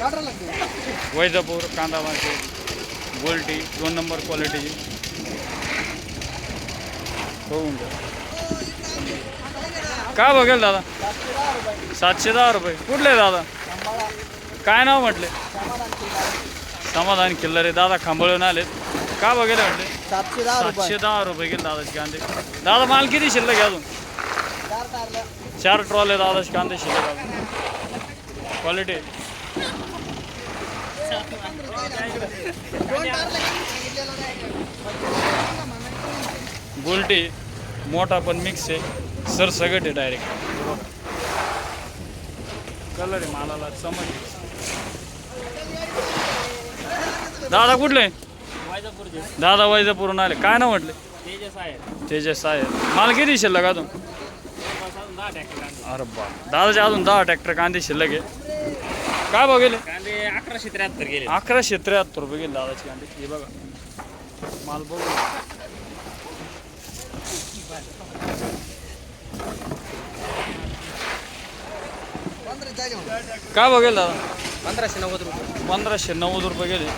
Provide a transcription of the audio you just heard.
वैजापूर कांदा मार्केट गोल्टी दोन नंबर क्वालिटीची होऊन काय बघेल दादा? सातशे दहा रुपये. कुठले दादा? काय नाव म्हटले? समाधान किल्लरे दादा खांबळून आलेत. का बघेल म्हटले? सातशे दहा सातशे दहा रुपये गेले दादाचे कांदे. दादा माल किती शिल्लक आहे अजून? चार ट्रॉले दादाचे कांदे शिल्लक अजून क्वालिटी गोल्टी मोठा पण मिक्स आहे. सर सगट आहे डायरेक्ट कलर आहे मालाला समज दादा कुठले? दादा वैजापूरून आले. काय ना म्हटले? तेजस आहे. माल किती शिल्लक अजून? अरे बा दादाचे अजून दहा ट्रॅक्टर कांदे शिल्लक आहे. काय बघेल कांदे अकराशे त्र्याहत्तर गेले. अकराशे त्र्याहत्तर रुपये गेले दादाचे कांदे. हे बघा. माल बघू. काय बघेल दादा? पंधराशे नव्वद रुपये. पंधराशे नव्वद रुपये गेले.